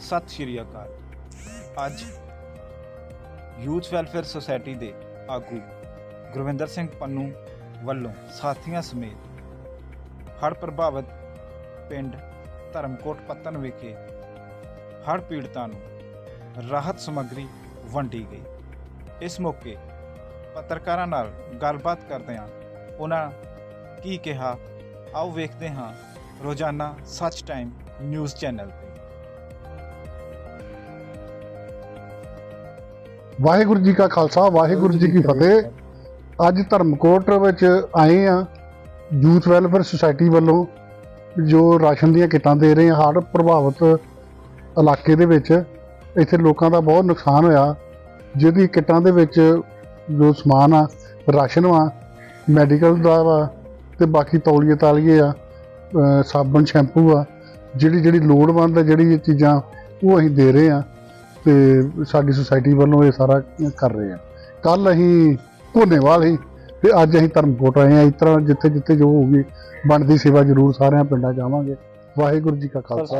ਸਤਿ ਸ਼੍ਰੀ ਅਕਾਲ। ਅੱਜ youth welfare society ਦੇ ਆਗੂ ਗੁਰਵਿੰਦਰ ਸਿੰਘ ਪੰਨੂ ਵੱਲੋਂ ਸਾਥੀਆਂ ਸਮੇਤ ਹੜ੍ਹ ਪ੍ਰਭਾਵਿਤ ਪਿੰਡ ਧਰਮਕੋਟ ਪੱਤਨ ਵਿਖੇ ਹੜ੍ਹ ਪੀੜਤਾਂ ਨੂੰ ਰਾਹਤ ਸਮੱਗਰੀ ਵੰਡੀ ਗਈ। ਇਸ ਮੌਕੇ ਪੱਤਰਕਾਰਾਂ ਨਾਲ ਗੱਲਬਾਤ ਕਰਦਿਆਂ ਉਹਨਾਂ ਕੀ ਕਿਹਾ, ਆਓ ਵੇਖਦੇ ਹਾਂ ਰੋਜ਼ਾਨਾ ਸੱਚ ਟਾਈਮ ਨਿਊਜ਼ ਚੈਨਲ ਤੇ। ਵਾਹਿਗੁਰੂ ਜੀ ਕਾ ਖਾਲਸਾ, ਵਾਹਿਗੁਰੂ ਜੀ ਕੀ ਫਤਿਹ। ਅੱਜ ਧਰਮਕੋਟ ਵਿੱਚ ਆਏ ਆ ਯੂਥ ਵੈਲਫੇਅਰ ਸੁਸਾਇਟੀ ਵੱਲੋਂ, ਜੋ ਰਾਸ਼ਨ ਦੀਆਂ ਕਿੱਟਾਂ ਦੇ ਰਹੇ ਆ ਹੜ੍ਹ ਪ੍ਰਭਾਵਿਤ ਇਲਾਕੇ ਦੇ ਵਿੱਚ। ਇੱਥੇ ਲੋਕਾਂ ਦਾ ਬਹੁਤ ਨੁਕਸਾਨ ਹੋਇਆ, ਜਿਹਦੀ ਕਿੱਟਾਂ ਦੇ ਵਿੱਚ ਜੋ ਸਮਾਨ ਆ, ਰਾਸ਼ਨ ਵਾ, ਮੈਡੀਕਲ ਦਾ ਵਾ, ਤੇ ਬਾਕੀ ਤੌਲੀਏ ਤਾਲੀਏ ਆ ਸਾਬਣ, ਸ਼ੈਂਪੂ ਆ ਜਿਹੜੀ ਜਿਹੜੀ ਲੋੜਵੰਦ ਆ, ਜਿਹੜੀ ਇਹ ਚੀਜ਼ਾਂ ਉਹ ਅਸੀਂ ਦੇ ਰਹੇ ਆ। ਤੇ ਸਾਡੀ ਸੁਸਾਇਟੀ ਵੱਲੋਂ ਇਹ ਸਾਰਾ ਕਰ ਰਹੇ ਆ। ਕੱਲ ਅਸੀਂ ਭੋਨੇਵਾਲ ਹੀ ਤੇ ਅੱਜ ਅਸੀਂ ਧਰਮਕੋਟ ਆਏ ਆ ਇਸ ਤਰ੍ਹਾਂ ਜਿੱਥੇ ਜਿੱਥੇ ਜੋ ਹੋਊਗੀ, ਬਣਦੀ ਸੇਵਾ ਜ਼ਰੂਰ ਸਾਰਿਆਂ ਪਿੰਡਾਂ ਜਾਵਾਂਗੇ ਵਾਹਿਗੁਰੂ ਜੀ ਕਾ ਖਾਲਸਾ।